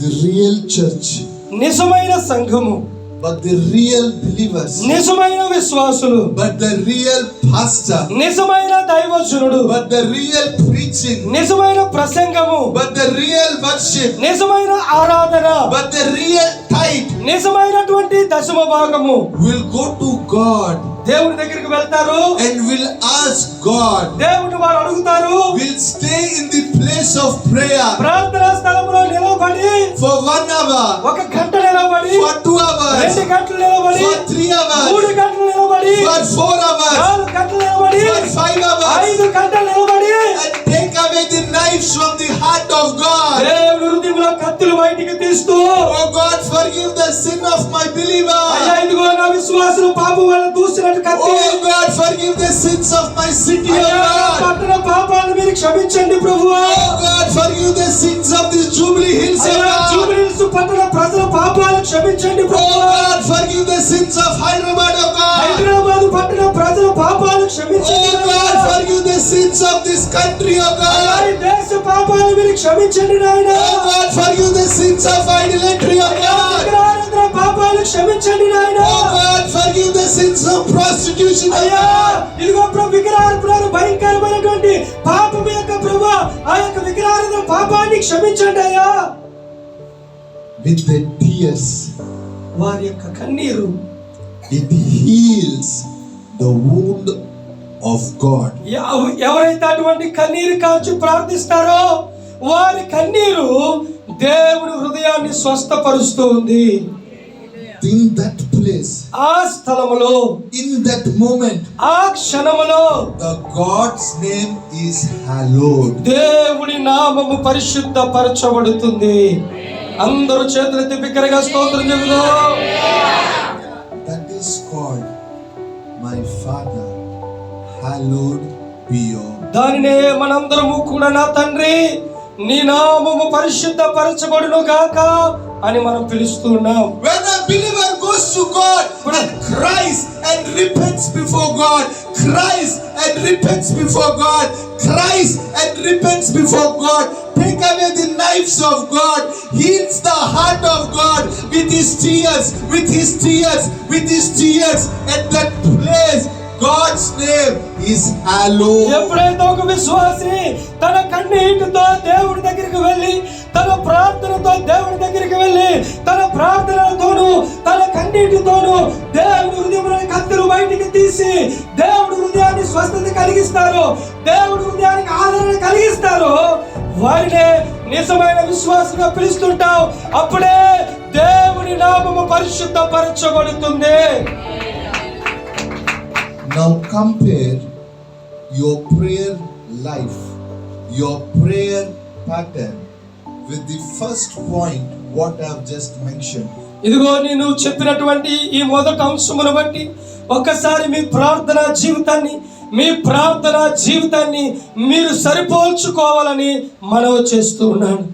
the real church, నిజమైన సంఘము but the real believers, నిజమైన విశ్వాసులు but the real pastor, నిజమైన దైవజనుడు but the real preaching, నిజమైన ప్రసంగము but the real worship, నిజమైన ఆరాధన but the real tithe నిజమైనటువంటి దశమ భాగము will go to God దేవుని దగ్గరికి వెళ్తారు and will ask God, దేవుని వారు అడుగుతారు will stay in the place of prayer ప్రార్థనా స్థలంలో నిలబడి for one hour, ఒక గంట నిలబడి for two hours, రెండు గంటలు నిలబడి for three మూడు hours, గంటలు నిలబడి for four hours, నాలుగు గంటలు నిలబడి for five hours, ఐదు గంటలు నిలబడి and take away the knives from the కత్తులు బయటికి తీస్తూ Oh God, forgive the sin of my అయ్యా believer. ఇదిగో నా విశ్వాసులు పాపం వల్ల దూసినట్టు కత్తి Oh God, forgive the sins of my city, oh అయ్యా, God. పట్టణ పాపాలను మీరు క్షమించండి ప్రభువా Oh forgive the sins of this Jubilee Hills, oh అయ్యా, God. జూబిలీహిల్స్ పట్టణ ప్రజల పాపాలను క్షమించండి Oh ప్రభువా God, forgive the sins of Hyderabad, oh sins of this country, oh అయ్యా, God. దేశ పాపాలు మీరు క్షమించండి నాయన Oh God, forgive the sins of idolatry, oh God. పాపాలు క్షమించండి నాయన Oh God, forgive the sins of prostitution, oh అయ్యా God. ఇదిగో ప్రభు విగ్రహార్పణలు భయంకరమైనటువంటి పాపం యొక్క ప్రభు ఆ యొక్క విగ్రహారాధన పాపాన్ని క్షమించండి అయ్యా With the tears, వారి యొక్క కన్నీరు it heals the wound of God. ఎవ- ఎవరైతే అటువంటి కన్నీరు కాల్చి ప్రార్థిస్తారో వారి కన్నీరు దేవుని హృదయాన్ని స్వస్థపరుస్తూ ఉంది In that place, ఆ స్థలములో in that moment, ఆ క్షణములో the God's name is hallowed. దేవుని నామము పరిశుద్ధ పరచబడుతుంది అందరూ చేతులెత్తి బిగ్గరగా స్తోత్రం చెబుదాం hallowed be your. దానినే మనందరము కూడా నా తండ్రి నీ నామము పరిశుద్ధ పరచబడును గాక అని మనం పిలుస్తున్నాం When a believer goes to God and cries and repents before God, cries and repents before God, cries and repents before God, take away the knives of God, heals the heart of God with his tears, with his tears, with his tears. At that place, God's name is hallowed. ఎప్పుడైతే ఒక విశ్వాసి తన కన్నీటితో దేవుడి దగ్గరికి వెళ్ళి తన ప్రార్థనతో దేవుడి దగ్గరికి వెళ్ళి తన ప్రార్థనలతోను తన కన్నీటితోను దేవుడి హృదయంలోని కత్తులు బయటికి తీసి దేవుడి హృదయాన్ని స్వస్థత కలిగిస్తారు దేవుడి హృదయానికి ఆదరణ కలిగిస్తారు వారినే నిజమైన విశ్వాసంగా పిలుస్తుంటాం అప్పుడే దేవుని నామము పరిశుద్ధపరచబడుతుంది Now compare your prayer life, your prayer pattern with the first point what I have just mentioned. ఇదిగో నేను చెప్పినటువంటి ఈ మొదటి అంశమును బట్టి ఒకసారి మీ ప్రార్థన జీవితాన్ని మీ ప్రార్థన జీవితాన్ని మీరు సరిపోల్చుకోవాలని మనవి చేస్తూ ఉన్నాను